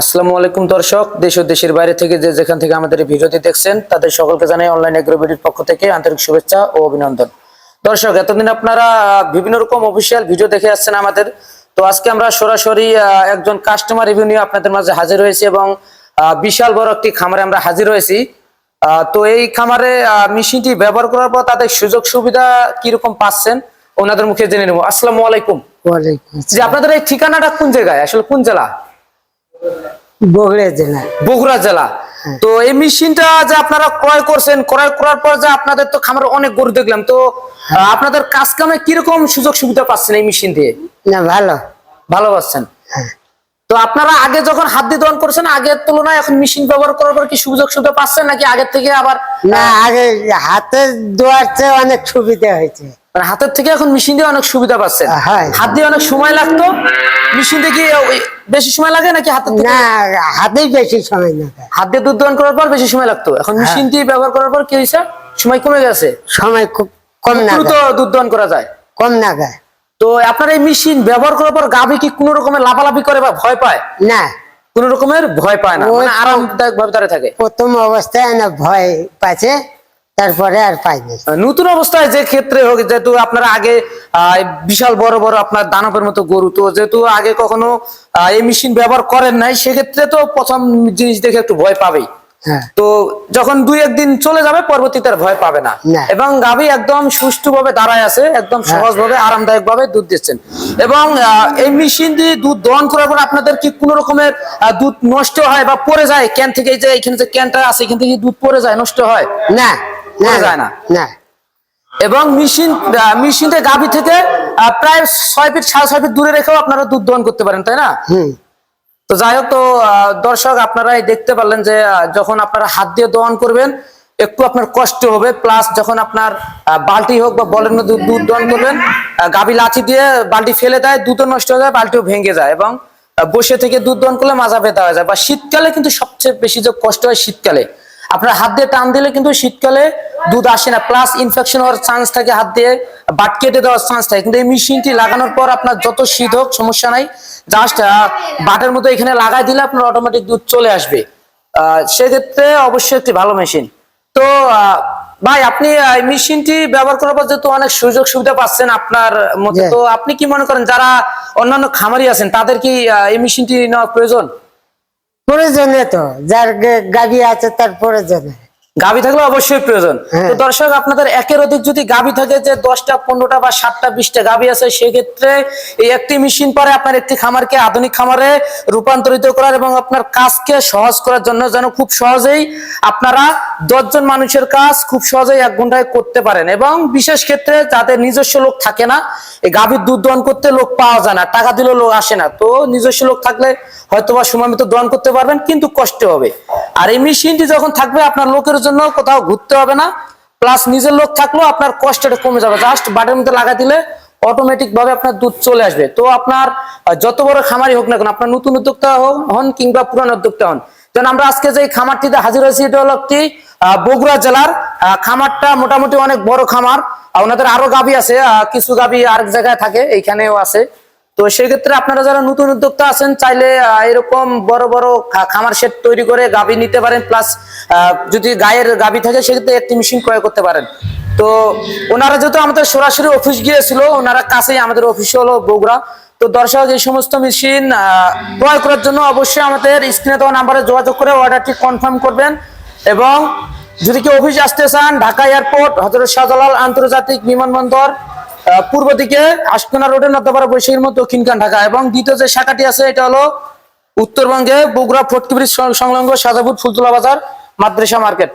আসসালামু আলাইকুম দর্শক দেশ ও দেশের বাইরে থেকে যে যেখান থেকে আমাদের ভিডিওটি দেখছেন তাদের সকলকে জানাই অনলাইন এগ্রোবিডির পক্ষ থেকে আন্তরিক শুভেচ্ছা ও অভিনন্দন। দর্শক এতদিন আপনারা বিভিন্ন রকম অফিসিয়াল ভিডিও দেখে আসছেন আমাদের। তো আজকে আমরা সরাসরি একজন কাস্টমার রিভিউ নিয়ে আপনাদের মাঝে হাজির হয়েছি এবং বিশাল বড় একটি খামারে আমরা হাজির হয়েছি। আহ, তো এই খামারে মেশিনটি ব্যবহার করার পর তাদের সুযোগ সুবিধা কীরকম পাচ্ছেন ওনাদের মুখে জেনে নেব। আসসালামু আলাইকুম। ওয়ালাইকুম আপনাদের এই ঠিকানাটা কোন জায়গায়? আসলে কোন জেলা? বগুড়া জেলা। বগুড়া জেলা। তো এই মেশিনটা যে আপনারা ক্রয় করছেন ক্রয় করার পর যে আপনাদের তো খামারে অনেক গরু দেখলাম তো আপনাদের কাজ কামে কীরকম সুযোগ সুবিধা পাচ্ছেন এই মেশিন দিয়ে? না ভালো। ভালো পাচ্ছেন। তো আপনারা আগে যখন হাত দিয়ে দহন করছেন আগের তুলনায় এখন মেশিন ব্যবহার করার পর কি সুযোগ সুবিধা পাচ্ছেন নাকি আগের থেকে আবার না আগে হাতে দোয়ার চেয়ে অনেক সুবিধা হয়েছে। মানে হাতের থেকে এখন মেশিন দিয়ে অনেক সুবিধা পাচ্ছেন। হ্যাঁ। হাত দিয়ে অনেক সময় লাগতো। মেশিন দিয়ে কি বেশি সময় লাগে নাকি হাতের না হাতেই বেশি সময় দেয়। হাত দিয়ে দুধ দহন করার পর বেশি সময় লাগতো। এখন মেশিন দিয়ে ব্যবহার করার পর কি হয়েছে? সময় কমে গেছে। সময় খুব কম না দ্রুত দুধ দহন করা যায়। কম না গায় তো আপনার এই মেশিন ব্যবহার করার পর গাভী কি কোনো রকমের লাফালাফি করে বা ভয় পায়? না। কোন রকমের ভয় পায় না। মানে আরামদায়ক ভাবে দাঁড়িয়ে থাকে। প্রথম অবস্থায় না ভয় পাচ্ছে তারপরে আর পাইনি নতুন অবস্থায় যে ক্ষেত্রে হোক যেহেতু আপনারা আগে বিশাল বড় বড় আপনার দানবের মতো গরু তো যেহেতু আগে কখনো এই মেশিন ব্যবহার করেন নাই সেক্ষেত্রে তো প্রথম জিনিস দেখে একটু ভয় পাবেই। হ্যাঁ। তো যখন দুই একদিন চলে যাবে পরবর্তীতে আর ভয় পাবে না। এবং গাভী একদম সুষ্ঠু ভাবে দাঁড়ায় আছে একদম সহজ ভাবে আরামদায়ক ভাবে দুধ দিচ্ছেন। এবং এই মেশিন দিয়ে দুধ দহন করার পর আপনাদের কি কোনো রকমের দুধ নষ্ট হয় বা পড়ে যায়? ক্যান থেকে যে এখানে যে ক্যানটা আছে এখান থেকে দুধ পড়ে যায় নষ্ট হয়? না। যায় না। না। এবং মেশিন মেশিন থেকে গাভী থেকে প্রায় ছয় ফিট সাড়ে ছয় ফিট দূরে রেখেও আপনারা দুধ দহন করতে পারেন তাই না? তো যাই হোক তো দর্শক আপনারাই দেখতে পারলেন যে যখন আপনারা হাত দিয়ে দহন করবেন একটু আপনার কষ্ট হবে প্লাস যখন আপনার বালতি হোক বা বলের মধ্যে দুধ দহন করবেন গাভী লাঠি দিয়ে বালতি ফেলে দেয় দুধও নষ্ট হয়ে যায় বালতিও ভেঙে যায় এবং বসে থেকে দুধ দহন করলে মাজা ব্যথা হয়ে যায়। বা শীতকালে কিন্তু সবচেয়ে বেশি যে কষ্ট হয় শীতকালে। আপনার হাত দিয়ে টান দিলে কিন্তু শীতকালে দুধ আসে না। প্লাস ইনফেকশন হওয়ার চান্স থাকে হাত দিয়ে বাট কেটে দেওয়ার চান্স থাকে। কিন্তু এই মেশিনটি লাগানোর পর আপনার যত শীত হোক সমস্যা নাই। জাস্ট বাটের মতো এখানে লাগাই দিলে আপনার অটোমেটিক দুধ চলে আসবে। আহ, সেক্ষেত্রে অবশ্যই একটি ভালো মেশিন। তো ভাই আপনি এই মেশিনটি ব্যবহার করার পর যেহেতু অনেক সুযোগ সুবিধা পাচ্ছেন আপনার মতে। তো আপনি কি মনে করেন যারা অন্যান্য খামারি আছেন তাদের কি এই মেশিনটি নেওয়া প্রয়োজন? প্রয়োজনে তো যার গে- গাভী আছে তার প্রয়োজনে। গাভী থাকলে অবশ্যই প্রয়োজন। হ্যাঁ। তো দর্শক আপনাদের একের অধিক যদি গাভী থাকে যে দশটা পনেরোটা বা সাতটা বিশটা গাভী আছে সেক্ষেত্রে এই একটি মেশিন পরে আপনার একটি খামারকে আধুনিক খামারে রূপান্তরিত করার এবং আপনার কাজকে সহজ করার জন্য যেন খুব সহজেই আপনারা দশজন মানুষের কাজ খুব সহজেই এক ঘন্টায় করতে পারেন। এবং বিশেষ ক্ষেত্রে যাদের নিজস্ব লোক থাকে না এই গাভীর দুধ দহন করতে লোক পাওয়া যায় না টাকা দিলেও লোক আসে না। তো নিজস্ব লোক থাকলে হয়তো বা সময় মতো দহন করতে পারবেন কিন্তু কষ্ট হবে। আর এই মেশিনটি যখন থাকবে আপনার লোকের জন্য কোথাও ঘুরতে হবে না। প্লাস নিজের লোক থাকলেও আপনার কষ্টটা কমে যাবে। জাস্ট বাটের মধ্যে লাগা দিলে অটোমেটিক ভাবে আপনার দুধ চলে আসবে। তো আপনার যত বড় খামারই হোক না কেন, আপনার নতুন উদ্যোক্তা হন- কিংবা পুরান উদ্যোক্তা হন। যেন আমরা আজকে যে খামারটিতে হাজির হয়েছি, এটা হলো একটি বগুড়া জেলার খামারটা মোটামুটি অনেক বড় খামার। ওনাদের আরও গাবি আছে কিছু গাবি আরেক জায়গায় থাকে, এইখানেও আছে। তো সেক্ষেত্রে আপনারা যারা নতুন উদ্যোক্তা আছেন, চাইলে এরকম বড় বড় খামার সেট তৈরি করে গাবি নিতে পারেন প্লাস যদি গায়ের গাবি থাকে, সেক্ষেত্রে একটি মেশিন ক্রয় করতে পারেন। তো ওনারা যেহেতু আমাদের সরাসরি অফিস গিয়েছিল, ওনারা কাছেই আমাদের অফিস হলো বগুড়া। তো দর্শক, এই সমস্ত মেশিন ক্রয় করার জন্য অবশ্যই আমাদের স্ক্রিনে দেওয়া নাম্বারে যোগাযোগ করে অর্ডারটি কনফার্ম করবেন। এবং যদি কেউ অফিস আসতে চান, ঢাকা এয়ারপোর্ট, হজরত শাহজালাল আন্তর্জাতিক বিমানবন্দর পূর্ব দিকে আশকোনা রোডে নর্দাপাড়া বৈশাখীর মতো দক্ষিণখান ঢাকা এবং দ্বিতীয় যে শাখাটি আছে, এটা হলো উত্তরবঙ্গে বগুড়া ফোর্ট ব্রিজ সংলগ্ন সাজাপুর ফুলতলা বাজার মাদ্রাসা মার্কেট।